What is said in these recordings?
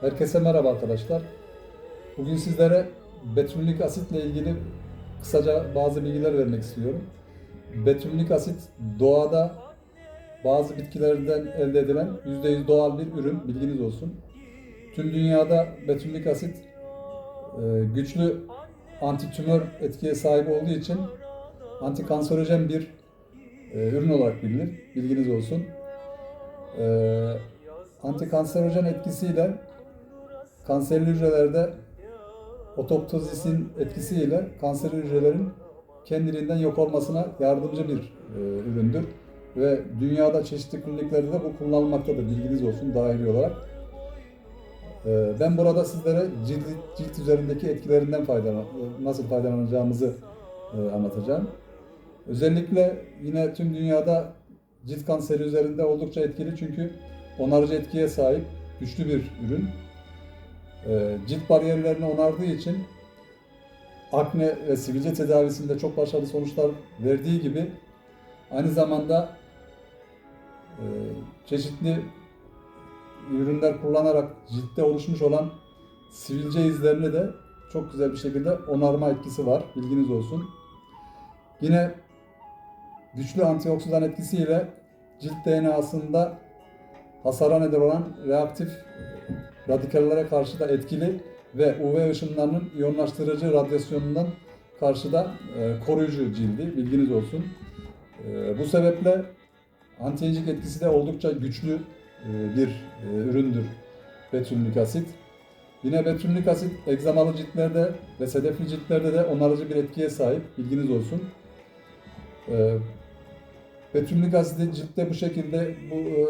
Herkese merhaba arkadaşlar. Bugün sizlere betülnik asitle ilgili kısaca bazı bilgiler vermek istiyorum. Betülnik asit doğada bazı bitkilerden elde edilen %100 doğal bir ürün, bilginiz olsun. Tüm dünyada betülnik asit e, güçlü antitümör etkiye sahip olduğu için antikanserojen bir e, ürün olarak bilinir, bilginiz olsun. E, antikanserojen etkisiyle kanserli hücrelerde otoptozisin etkisiyle kanserli hücrelerin kendiliğinden yok olmasına yardımcı bir e, üründür. Ve dünyada çeşitli kliniklerde de bu kullanılmaktadır. Bilginiz olsun dahili olarak. E, ben burada sizlere cilt, cilt üzerindeki etkilerinden faydalan, nasıl faydalanacağımızı e, anlatacağım. Özellikle yine tüm dünyada cilt kanseri üzerinde oldukça etkili çünkü onarıcı etkiye sahip güçlü bir ürün. Ee, cilt bariyerlerini onardığı için akne ve sivilce tedavisinde çok başarılı sonuçlar verdiği gibi aynı zamanda e, çeşitli ürünler kullanarak ciltte oluşmuş olan sivilce izlerini de çok güzel bir şekilde onarma etkisi var. Bilginiz olsun. Yine güçlü antioksidan etkisiyle cilt DNA'sında hasara neden olan reaktif radikallere karşı da etkili ve UV ışınlarının iyonlaştırıcı radyasyonundan karşı da e, koruyucu cildi bilginiz olsun. E, bu sebeple antiyecik etkisi de oldukça güçlü e, bir e, üründür betülnik asit. Yine betülnik asit egzamalı ciltlerde ve sedefli ciltlerde de onarıcı bir etkiye sahip bilginiz olsun. E, betülnik asidi ciltte bu şekilde bu e,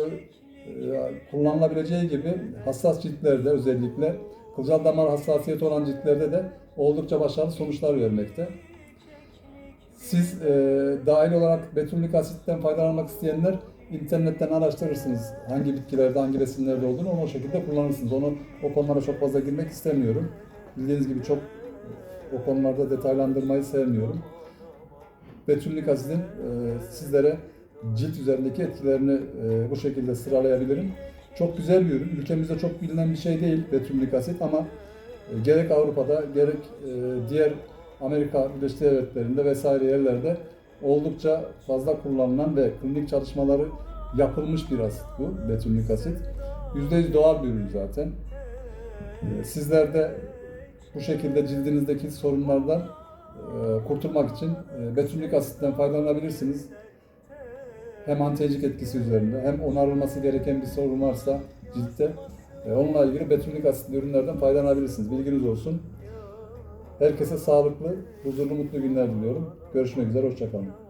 kullanılabileceği gibi hassas ciltlerde özellikle kılcal damar hassasiyeti olan ciltlerde de oldukça başarılı sonuçlar vermekte. Siz e, dahil olarak betülnik asitten faydalanmak isteyenler internetten araştırırsınız hangi bitkilerde, hangi besinlerde olduğunu onu o şekilde kullanırsınız. Onu o konulara çok fazla girmek istemiyorum. Bildiğiniz gibi çok o konularda detaylandırmayı sevmiyorum. Betülnik asidin e, sizlere cilt üzerindeki etkilerini e, bu şekilde sıralayabilirim. Çok güzel bir ürün. Ülkemizde çok bilinen bir şey değil betülnik asit ama e, gerek Avrupa'da gerek e, diğer Amerika Birleşik Devletleri'nde vesaire yerlerde oldukça fazla kullanılan ve klinik çalışmaları yapılmış bir asit bu betülnik asit. %100 doğal bir ürün zaten. E, sizler de bu şekilde cildinizdeki sorunlardan e, kurtulmak için e, betülnik asitten faydalanabilirsiniz hem antiyecik etkisi üzerinde hem onarılması gereken bir sorun varsa ciltte e, onunla ilgili betülnik asitli ürünlerden faydalanabilirsiniz. Bilginiz olsun. Herkese sağlıklı, huzurlu, mutlu günler diliyorum. Görüşmek üzere, hoşçakalın.